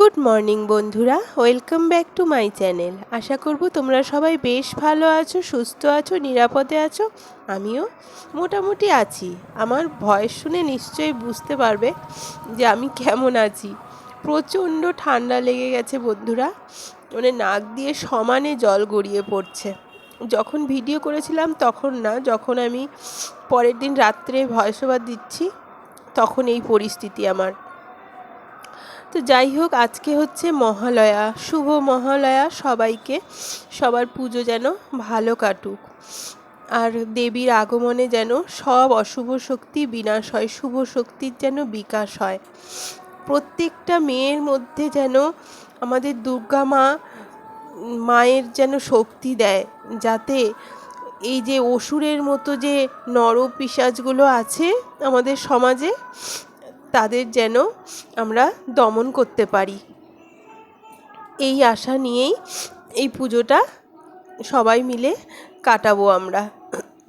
Good morning বন্ধুরা। Welcome back to my channel আশা করব তোমরা সবাই বেশ ভালো আছো, সুস্থ আছো, নিরাপদে আছো। আমিও মোটামুটি আছি। আমার ভয়েস শুনে নিশ্চয়ই বুঝতে পারবে যে আমি কেমন আছি। প্রচণ্ড ঠান্ডা লেগে গেছে বন্ধুরা। মানে নাক দিয়ে সমানে জল গড়িয়ে পড়ছে। যখন ভিডিও করেছিলাম তখন না, যখন আমি পরের দিন রাত্রে ভয়েস ওভার দিচ্ছি, তখন এই পরিস্থিতি আমার। তো যাই হোক, আজকে হচ্ছে মহালয়া। শুভ মহালয়া সবাইকে। সবার পুজো যেন ভালো কাটুক। আর দেবীর আগমনে যেন সব অশুভ শক্তি বিনাশ হয়, শুভ শক্তির যেন বিকাশ হয়। প্রত্যেকটা মেয়ের মধ্যে যেন আমাদের দুর্গা মা মায়ের যেন শক্তি দেয়, যাতে এই যে অসুরের মতো যে নর পিসাজগুলো আছে আমাদের সমাজে তাদের যেন আমরা দমন করতে পারি। এই আশা নিয়েই এই পুজোটা সবাই মিলে কাটাবো আমরা।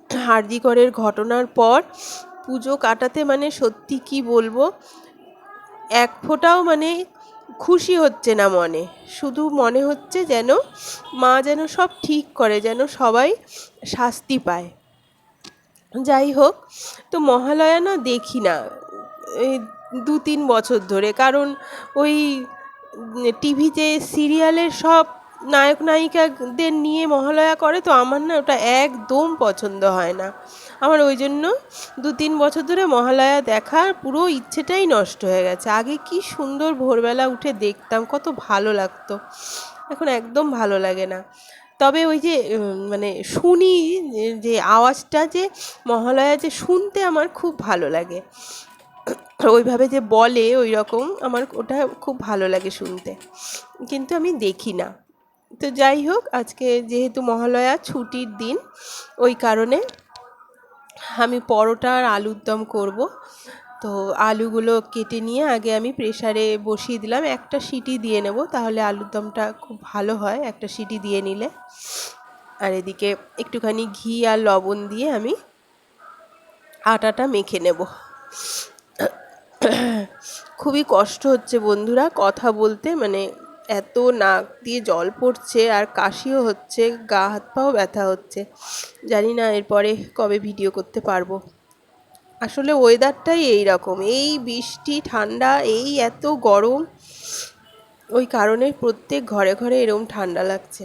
হার্দিকরের ঘটনার পর পুজো কাটাতে মানে সত্যি কি বলব, এক ফোঁটাও মানে খুশি হচ্ছে না মনে। শুধু মনে হচ্ছে যেন মা যেন সব ঠিক করে, যেন সবাই শাস্তি পায়। যাই হোক, তো মহালয়া না দেখি না। দু তিন বছর ধরে। কারণ ওই টিভিতে সিরিয়ালের সব নায়ক, নায়িকাদের নিয়ে মহালয়া করে, তো আমার না ওটা একদম পছন্দ হয় না। আমার ওই জন্য দু তিন বছর ধরে মহালয়া দেখার পুরো ইচ্ছেটাই নষ্ট হয়ে গেছে। আগে কি সুন্দর ভোরবেলা উঠে দেখতাম, কত ভালো লাগতো। এখন একদম ভালো লাগে না। তবে ওই যে মানে শুনি যে আওয়াজটা যে মহালয়া যে শুনতে আমার খুব ভালো লাগে। ওইভাবে যে বলে ওই রকম আমার ওটা খুব ভালো লাগে শুনতে। কিন্তু আমি দেখি না। তো যাই হোক, আজকে যেহেতু মহালয়া, ছুটির দিন, ওই কারণে আমি পরোটা আর আলুর দম করব। তো আলুগুলো কেটে নিয়ে আগে আমি প্রেশারে বসিয়ে দিলাম। একটা সিটি দিয়ে নেব, তাহলে আলুর দমটা খুব ভালো হয়, একটা সিটি দিয়ে নিলে। আর এদিকে একটুখানি ঘি আর লবণ দিয়ে আমি আটাটা মেখে নেব। খুবই কষ্ট হচ্ছে বন্ধুরা কথা বলতে মানে এত নাক দিয়ে জল পড়ছে আর কাশিও হচ্ছে, গা হাত পাও ব্যথা হচ্ছে। জানি না এরপরে কবে ভিডিও করতে পারব। আসলে ওয়েদারটাই এই রকম এই বৃষ্টি, ঠান্ডা, এই এত গরম, ওই কারণে প্রত্যেক ঘরে ঘরে এরকম ঠান্ডা লাগছে।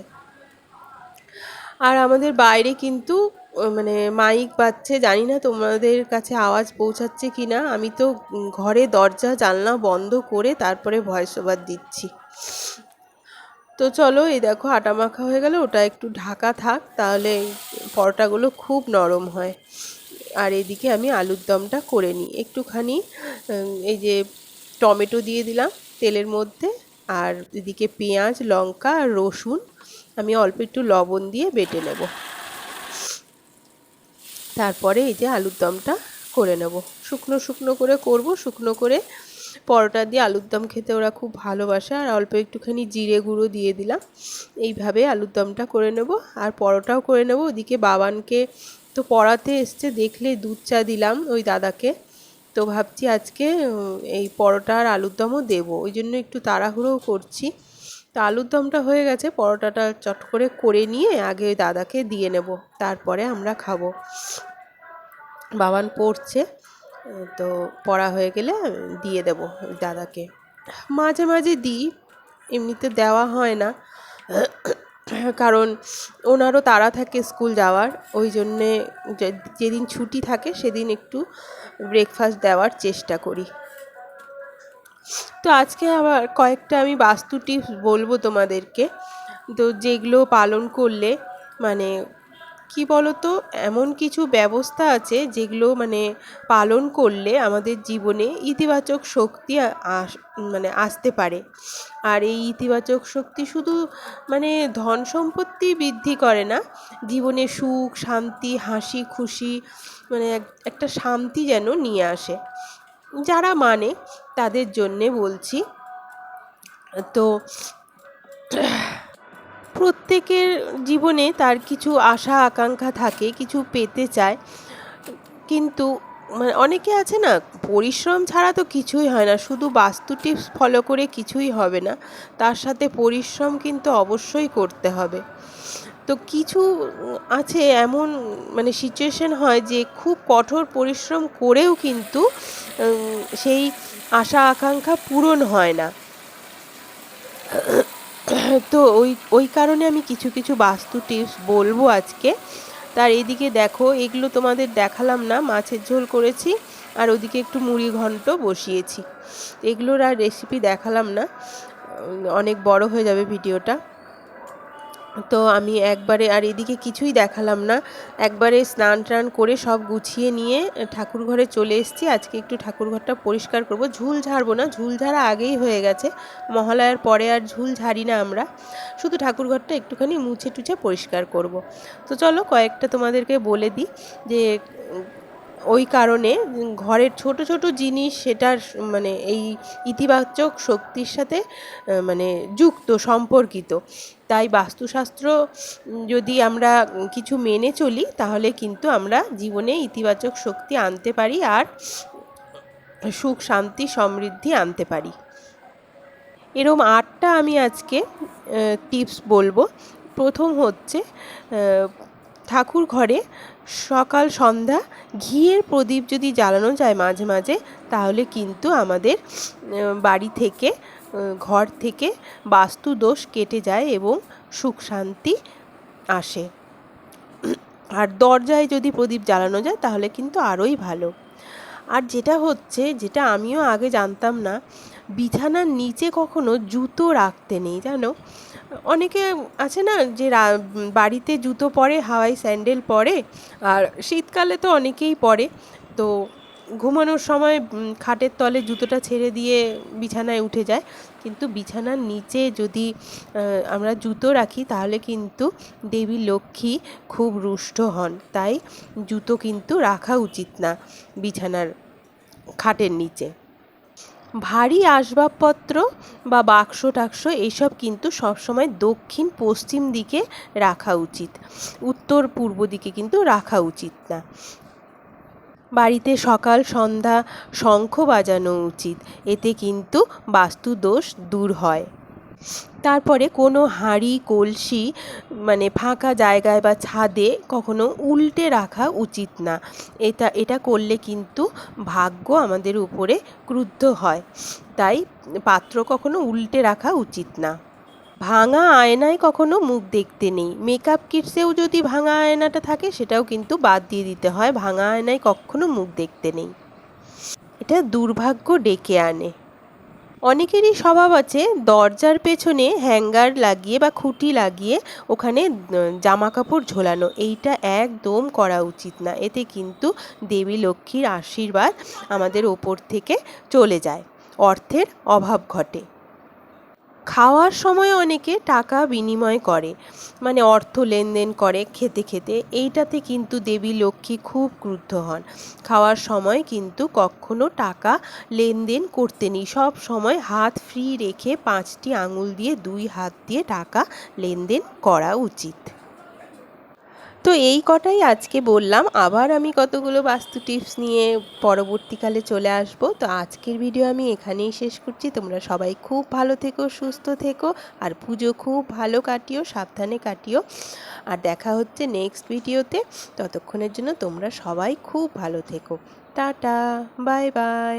আর আমাদের বাইরে কিন্তু মানে মাইক বাজছে, জানি না তোমাদের কাছে আওয়াজ পৌঁছাচ্ছে কি না। আমি তো ঘরে দরজা, জানলা বন্ধ করে তারপরে ভয়েস ওভার দিচ্ছি। তো চলো, এই দেখো আটা মাখা হয়ে গেলে, ওটা একটু ঢাকা থাক, তাহলে পরোটাগুলো খুব নরম হয়। আর এদিকে আমি আলুর দমটা করে নিই। একটুখানি এই যে টমেটো দিয়ে দিলাম তেলের মধ্যে, আর এদিকে পেঁয়াজ, লঙ্কা আর রসুন, আমি অল্প একটু লবণ দিয়ে বেটে নেব। তারপরে এই যে আলুর দমটা করে নেব। শুকনো শুকনো করে করব, শুকনো করে পরোটা দিয়ে আলুর দম খেতে ওরা খুব ভালোবাসে। আর অল্প একটুখানি জিরে গুঁড়ো দিয়ে দিলাম। এইভাবে আলুর দমটা করে নেব আর পরোটাও করে নেব। ওদিকে বাবানকে তো পড়াতে এসছে, দেখলে দুধ চা দিলাম ওই দাদাকে। তো ভাবছি আজকে এই পরোটা আর আলুর দমও দেবো। ওই জন্য একটু তাড়াহুড়োও করছি। তো আলুর দমটা হয়ে গেছে, পরোটাটা চট করে করে নিয়ে আগে দাদাকে দিয়ে নেব, তারপরে আমরা খাব। বাবান পড়ছে, তো পড়া হয়ে গেলে দিয়ে দেব দাদাকে। মাঝে মাঝে দিই, এমনিতে দেওয়া হয় না। কারণ ওনারও তাড়া থাকে স্কুল যাওয়ার, ওই জন্যে যেদিন ছুটি থাকে সেদিন একটু ব্রেকফাস্ট দেওয়ার চেষ্টা করি। তো আজকে আবার কয়েকটা আমি বাস্তু টিপস বলব তোমাদেরকে। তো যেগুলো পালন করলে মানে কি বলতো, এমন কিছু ব্যবস্থা আছে যেগুলো মানে পালন করলে আমাদের জীবনে ইতিবাচক শক্তি মানে আসতে পারে। আর এই ইতিবাচক শক্তি শুধু মানে ধন সম্পত্তি বৃদ্ধি করে না, জীবনে সুখ, শান্তি, হাসি, খুশি মানে একটা শান্তি যেন নিয়ে আসে। যারা মানে তাদের জন্যে বলছি। তো প্রত্যেকের জীবনে তার কিছু আশা, আকাঙ্ক্ষা থাকে, কিছু পেতে চায়। কিন্তু মানে অনেকে আছে না, পরিশ্রম ছাড়া তো কিছুই হয় না, শুধু বাস্তু টিপস ফলো করে কিছুই হবে না। তার সাথে পরিশ্রম কিন্তু অবশ্যই করতে হবে। তো কিছু আছে এমন মানে সিচুয়েশন হয় যে খুব কঠোর পরিশ্রম করেও কিন্তু সেই আশা আকাঙ্ক্ষা পূরণ হয় না। তো ওই ওই কারণে আমি কিছু কিছু বাস্তু টিপস বলব আজকে। তার এদিকে দেখো, এগুলো তোমাদের দেখালাম না, মাছের ঝোল করেছি আর ওদিকে একটু মুড়ি ঘন্ট বসিয়েছি। এগুলোর আর রেসিপি দেখালাম না। অনেক বড় হয়ে যাবে ভিডিওটা তো আমি একবারে, আর এদিকে কিছুই দেখালাম না। একবারে স্নান টান করে সব গুছিয়ে নিয়ে ঠাকুর ঘরে চলে এসেছি। আজকে একটু ঠাকুর ঘরটা পরিষ্কার করব। ঝুল ঝাড়বো না, ঝুল ঝাড়া আগেই হয়ে গেছে। মহালয়ার পরে আর ঝুল ঝাড়ি না আমরা। শুধু ঠাকুর ঘরটা একটুখানি মুছে টুছে পরিষ্কার করব। তো চলো কয়েকটা তোমাদেরকে বলে দিই যে ওই কারণে ঘরের ছোট ছোট জিনিস সেটার মানে এই ইতিবাচক শক্তির সাথে মানে যুক্ত, সম্পর্কিত। তাই বাস্তুশাস্ত্র যদি আমরা কিছু মেনে চলি, তাহলে কিন্তু আমরা জীবনে ইতিবাচক শক্তি আনতে পারি আর সুখ, শান্তি, সমৃদ্ধি আনতে পারি। এরম আটটা আমি আজকে টিপস বলব। প্রথম হচ্ছে ঠাকুর ঘরে সকাল, সন্ধ্যা, ঘিয়ের প্রদীপ যদি জ্বালানো যায় মাঝে মাঝে, তাহলে কিন্তু আমাদের বাড়ি থেকে ঘর থেকে বাস্তু দোষ কেটে যায় এবং সুখ শান্তি আসে। আর দরজায় যদি প্রদীপ জ্বালানো যায়, তাহলে কিন্তু আরোই ভালো। আর যেটা হচ্ছে, যেটা আমিও আগে জানতাম না, বিছানার নিচে কখনো জুতো রাখতে নেই, জানো? অনেকে আছে না, যে বাড়িতে জুতো পরে, হাওয়াই স্যান্ডেল পরে, আর শীতকালে তো অনেকেই পরে, তো ঘুমানোর সময় খাটের তলে জুতোটা ছেড়ে দিয়ে বিছানায় উঠে যায়। কিন্তু বিছানার নিচে যদি আমরা জুতো রাখি, তাহলে কিন্তু দেবী লক্ষ্মী খুব রুষ্ট হন। তাই জুতো কিন্তু রাখা উচিত না বিছানার খাটের নিচে। ভারী আসবাবপত্র বা বাক্স টাক্স এইসব কিন্তু সবসময় দক্ষিণ পশ্চিম দিকে রাখা উচিত। উত্তর পূর্ব দিকে কিন্তু রাখা উচিত না। বাড়িতে সকাল, সন্ধ্যা শঙ্খ বাজানো উচিত। এতে কিন্তু বাস্তু দোষ দূর হয়। তারপরে কোনো হাঁড়ি, কলসি মানে ফাঁকা জায়গায় বা ছাদে কখনো উল্টে রাখা উচিত না। এটা এটা করলে কিন্তু ভাগ্য আমাদের উপরে ক্রুদ্ধ হয়। তাই পাত্র কখনো উল্টে রাখা উচিত না। ভাঙা আয়নায় কখনো মুখ দেখতে নেই। মেকআপ কিটসেও যদি ভাঙা আয়নাটা থাকে, সেটাও কিন্তু বাদ দিয়ে দিতে হয়। ভাঙা আয়নায় কখনো মুখ দেখতে নেই। এটা দুর্ভাগ্য ডেকে আনে। অনেকেরই স্বভাব আছে, দরজার পেছনে হ্যাঙ্গার লাগিয়ে বা খুঁটি লাগিয়ে ওখানে জামা কাপড় ঝোলানো। এইটা একদম করা উচিত না। এতে কিন্তু দেবী লক্ষ্মীর আশীর্বাদ আমাদের ওপর থেকে চলে যায়। অর্থের অভাব ঘটে। খাওয়ার সময় অনেকে টাকা বিনিময় করে মানে অর্থ লেনদেন করে খেতে খেতে। এইটাতে কিন্তু দেবী লক্ষ্মী খুব ক্রুদ্ধ হন। খাওয়ার সময় কিন্তু কখনো টাকা লেনদেন করতে নেই। সব সময় হাত ফ্রি রেখে পাঁচটি আঙুল দিয়ে দুই হাত দিয়ে টাকা লেনদেন করা উচিত। তো এই কটাই আজকে বললাম। আবার আমি কতগুলো বাস্তু টিপস নিয়ে পরবর্তীকালে চলে আসব। তো আজকের ভিডিও আমি এখানেই শেষ করছি। তোমরা সবাই খুব ভালো থেকো, সুস্থ থেকো, আর পুজো খুব ভালো কাটিও, সাবধানে কাটিও। আর দেখা হচ্ছে নেক্সট ভিডিওতে। ততক্ষণের জন্য তোমরা সবাই খুব ভালো থেকো। Tata bye bye